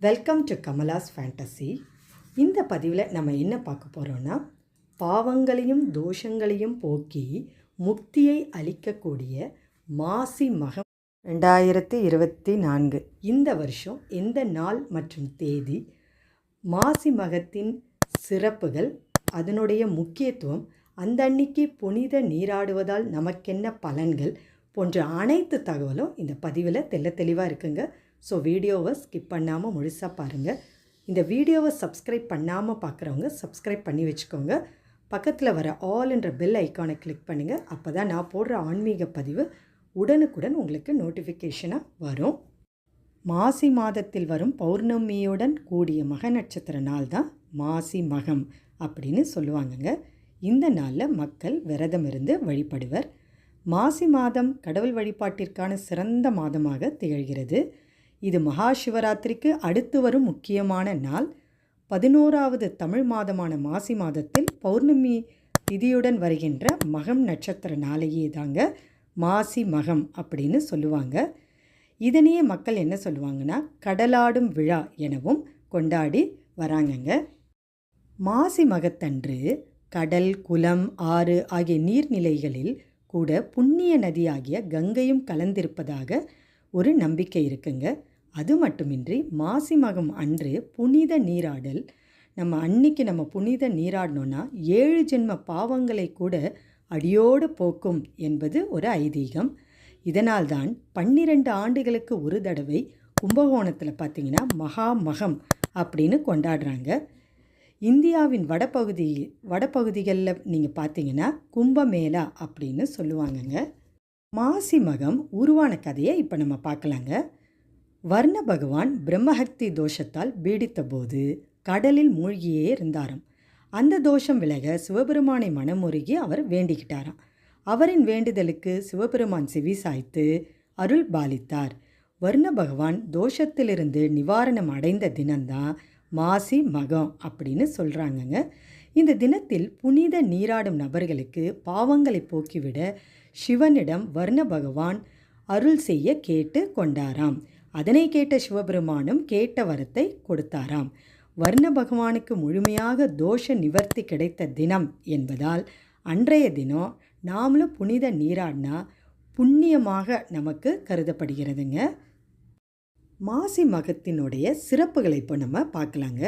Welcome to Kamala's fantasy இந்த பதிவில் நம்ம என்ன பார்க்க போகிறோன்னா பாவங்களையும் தோஷங்களையும் போக்கி முக்தியை அளிக்கக்கூடிய மாசி மகம் ரெண்டாயிரத்தி இருபத்தி நான்கு. இந்த வருஷம் எந்த நாள் மற்றும் தேதி மாசி மகத்தின் சிறப்புகள் அதனுடைய முக்கியத்துவம் அந்த அன்னைக்கு புனித நீராடுவதால் நமக்கென்ன பலன்கள் போன்ற அனைத்து தகவலும் இந்த பதிவில் தெள்ள தெளிவாக இருக்குங்க. ஸோ வீடியோவை ஸ்கிப் பண்ணாமல் முழுசாக பாருங்கள் இந்த வீடியோவை சப்ஸ்கிரைப் பண்ணாமல் பார்க்குறவங்க சப்ஸ்கிரைப் பண்ணி வச்சுக்கோங்க. பக்கத்தில் வர ஆல் என்ற பெல் ஐக்கானை கிளிக் பண்ணுங்கள் அப்போ தான் நான் போடுற ஆன்மீக பதிவு உடனுக்குடன் உங்களுக்கு நோட்டிஃபிகேஷனாக வரும். மாசி மாதத்தில் வரும் பௌர்ணமியுடன் கூடிய மக நட்சத்திர நாள் தான் மாசி மகம் அப்படின்னு சொல்லுவாங்கங்க. இந்த நாளில் மக்கள் விரதம் இருந்து வழிபடுவர். மாசி மாதம் கடவுள் வழிபாட்டிற்கான சிறந்த மாதமாக திகழ்கிறது. இது மகா சிவராத்திரிக்கு அடுத்து வரும் முக்கியமான நாள். பதினோராவது தமிழ் மாதமான மாசி மாதத்தில் பௌர்ணமி திதியுடன் வருகின்ற மகம் நட்சத்திர நாளையே தாங்க மாசி மகம் அப்படின்னு சொல்லுவாங்க. இதனையே மக்கள் என்ன சொல்லுவாங்கன்னா கடலாடும் விழா எனவும் கொண்டாடி வராங்கங்க. மாசி மகத்தன்று கடல் குளம் ஆறு ஆகிய நீர்நிலைகளில் கூட புண்ணிய நதியாகிய கங்கையும் கலந்திருப்பதாக ஒரு நம்பிக்கை இருக்குங்க. அது மட்டுமின்றி மாசி மகம் அன்று புனித நீராடல் நம்ம அன்னைக்கு நம்ம புனித நீராடணும்னா ஏழு ஜென்ம பாவங்களை கூட அடியோடு போக்கும் என்பது ஒரு ஐதீகம். இதனால்தான் பன்னிரண்டு ஆண்டுகளுக்கு ஒரு தடவை கும்பகோணத்தில் பார்த்திங்கன்னா மகா மகம் அப்படின்னு கொண்டாடுறாங்க. இந்தியாவின் வடபகுதி வடபகுதிகளில் நீங்கள் பார்த்தீங்கன்னா கும்பமேளா அப்படின்னு சொல்லுவாங்கங்க. மாசி மகம் உருவான கதையை இப்போ நம்ம பார்க்கலாங்க வர்ண பகவான் பிரம்மஹக்தி தோஷத்தால் பீடித்தபோது கடலில் மூழ்கியே இருந்தாராம். அந்த தோஷம் விலக சிவபெருமானை மனமுருகி அவர் வேண்டிக்கிட்டாராம். அவரின் வேண்டுதலுக்கு சிவபெருமான் சிவி சாய்த்து அருள் பாலித்தார். வர்ண பகவான் தோஷத்திலிருந்து நிவாரணம் அடைந்த தினம்தான் மாசி மகம் அப்படின்னு சொல்கிறாங்கங்க இந்த தினத்தில் புனித நீராடும் நபர்களுக்கு பாவங்களை போக்கிவிட சிவனிடம் வர்ண பகவான் அருள் செய்ய கேட்டு கொண்டாராம். அதனை கேட்ட சிவபெருமானும் கேட்ட வரத்தை கொடுத்தாராம். வர்ண பகவானுக்கு முழுமையாக தோஷ நிவர்த்தி கிடைத்த தினம் என்பதால் அன்றைய தினம் நாமளும் புனித நீராடினா புண்ணியமாக நமக்கு கருதப்படுகிறதுங்க. மாசி மகத்தினுடைய சிறப்புகளை இப்போ நம்ம பார்க்கலாங்க.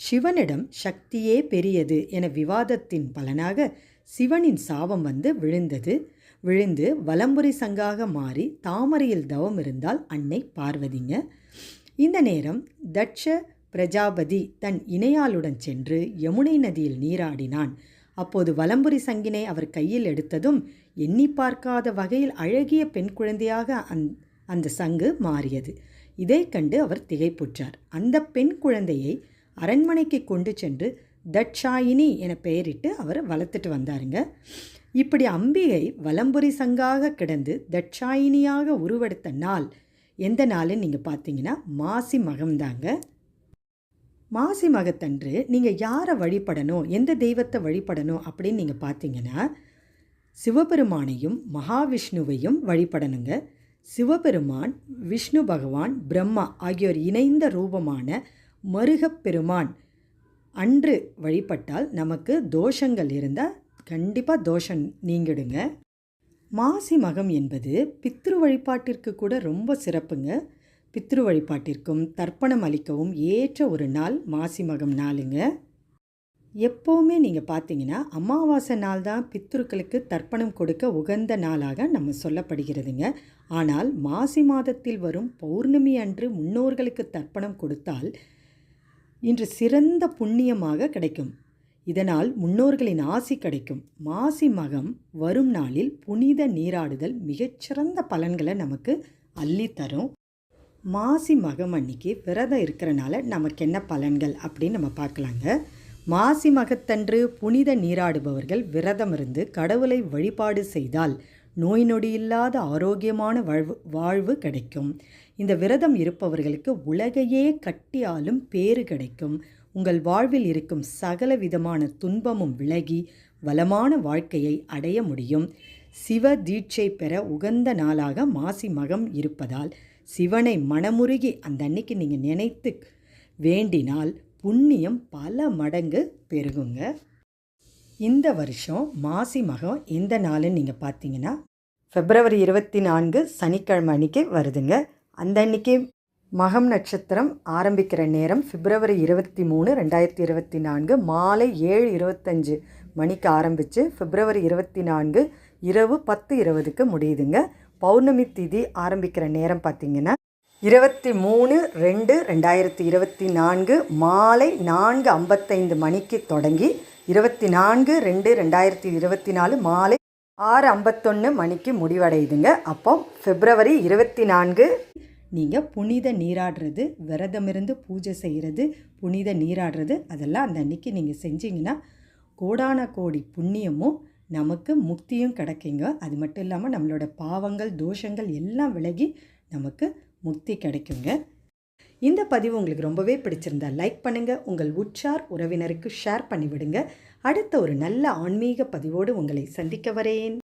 சிவனிடம் சக்தியே பெரியது என விவாதத்தின் பலனாக சிவனின் சாபம் வந்து விழுந்தது. விழுந்து வலம்புரி சங்காக மாறி தாமரையில் தவம் இருந்தால் அன்னை பார்வதிங்க. இந்த நேரம் தட்ச பிரஜாபதி தன் இணையாளுடன் சென்று யமுனை நதியில் நீராடினான். அப்போது வலம்புரி சங்கினை அவர் கையில் எடுத்ததும் எண்ணி பார்க்காத வகையில் அழகிய பெண் குழந்தையாக அந் அந்த சங்கு மாறியது. இதை கண்டு அவர் திகைப்புற்றார். அந்த பெண் குழந்தையை அரண்மனைக்கு கொண்டு சென்று தட்சாயினி என பெயரிட்டு அவர் வளர்த்துட்டு வந்தாருங்க. இப்படி அம்பிகை வலம்புரி சங்காக கிடந்து தட்சாயினியாக உருவெடுத்த நாள் எந்த நாள்னு நீங்கள் பார்த்தீங்கன்னா மாசி மகம்தாங்க மாசி மகத்தன்று நீங்கள் யாரை வழிபடணும் எந்த தெய்வத்தை வழிபடணும் அப்படின்னு நீங்கள் பார்த்தீங்கன்னா சிவபெருமானையும் மகாவிஷ்ணுவையும் வழிபடணுங்க. சிவபெருமான் விஷ்ணு பகவான் பிரம்மா ஆகியோர் இணைந்த ரூபமான மருகப்பெருமான் அன்று வழிபட்டால் நமக்கு தோஷங்கள் இருந்தால் கண்டிப்பாக தோஷம் நீங்கிடுங்க. மாசி மகம் என்பது பித்ரு வழிபாட்டிற்கு கூட ரொம்ப சிறப்புங்க. பித்ரு வழிபாட்டிற்கும் தர்ப்பணம் அளிக்கவும் ஏற்ற ஒரு நாள் மாசி மகம் நாளுங்க. எப்போவுமே நீங்கள் பார்த்தீங்கன்னா அமாவாசை நாள் தான் பித்ருக்களுக்கு தர்ப்பணம் கொடுக்க உகந்த நாளாக நம்ம சொல்லப்படுகிறதுங்க. ஆனால் மாசி மாதத்தில் வரும் பௌர்ணமி அன்று முன்னோர்களுக்கு தர்ப்பணம் கொடுத்தால் இன்று சிறந்த புண்ணியமாக கிடைக்கும். இதனால் முன்னோர்களின் ஆசி கிடைக்கும். மாசி மகம் வரும் நாளில் புனித நீராடுதல் மிகச்சிறந்த பலன்களை நமக்கு அள்ளித்தரும் மாசி மகம் அன்னைக்கு விரதம் இருக்கிறனால நமக்கு என்ன பலன்கள் அப்படின்னு நம்ம பார்க்கலாங்க. மாசி மகத்தன்று புனித நீராடுபவர்கள் விரதம் இருந்து கடவுளை வழிபாடு செய்தால் நோய் நொடியில்லாத ஆரோக்கியமான வாழ்வு வாழ்வு கிடைக்கும். இந்த விரதம் இருப்பவர்களுக்கு உலகையே கட்டியாலும் பேறு கிடைக்கும். உங்கள் வாழ்வில் இருக்கும் சகல விதமான துன்பமும் விலகி வளமான வாழ்க்கையை அடைய முடியும். சிவ தீட்சை பெற உகந்த நாளாக மாசி மகம் இருப்பதால் சிவனை மனமுருகி அந்த அன்னைக்கு நீங்கள் நினைத்து வேண்டினால் புண்ணியம் பல மடங்கு பெருகுங்க. இந்த வருஷம் மாசி மகம் எந்த நாளுன்னு நீங்கள் பார்த்தீங்கன்னா பிப்ரவரி இருபத்தி நான்கு சனிக்கிழமை அன்னைக்கு வருதுங்க. அந்த அன்னைக்கு மகம் நட்சத்திரம் ஆரம்பிக்கிற நேரம் பிப்ரவரி இருபத்தி மூணு ரெண்டாயிரத்தி இருபத்தி நான்கு மாலை ஏழு இருபத்தஞ்சு மணிக்கு ஆரம்பித்து பிப்ரவரி இருபத்தி நான்கு இரவு பத்து இருபதுக்கு முடியுதுங்க. பௌர்ணமி திதி ஆரம்பிக்கிற நேரம் பார்த்திங்கன்னா இருபத்தி மூணு ரெண்டு ரெண்டாயிரத்தி இருபத்தி நான்கு மாலை நான்கு ஐம்பத்தைந்து மணிக்கு தொடங்கி இருபத்தி நான்கு ரெண்டு ரெண்டாயிரத்தி இருபத்தி நாலு மாலை ஆறு ஐம்பத்தொன்று மணிக்கு முடிவடையுதுங்க. அப்போ பிப்ரவரி இருபத்தி நான்கு நீங்கள் புனித நீராடுறது விரதமிருந்து பூஜை செய்கிறது புனித நீராடுறது அதெல்லாம் அந்த அன்னைக்கு நீங்கள் செஞ்சீங்கன்னா கோடான கோடி புண்ணியமும் நமக்கு முக்தியும் கிடைக்குங்க. அது மட்டும் இல்லாமல் நம்மளோட பாவங்கள் தோஷங்கள் எல்லாம் விலகி நமக்கு முக்தி கிடைக்குங்க. இந்த பதிவு உங்களுக்கு ரொம்பவே பிடிச்சிருந்தா லைக் பண்ணுங்கள் உங்கள் உற்றார் உறவினருக்கு ஷேர் பண்ணிவிடுங்க. அடுத்த ஒரு நல்ல ஆன்மீக பதிவோடு உங்களை சந்திக்க வரேன்.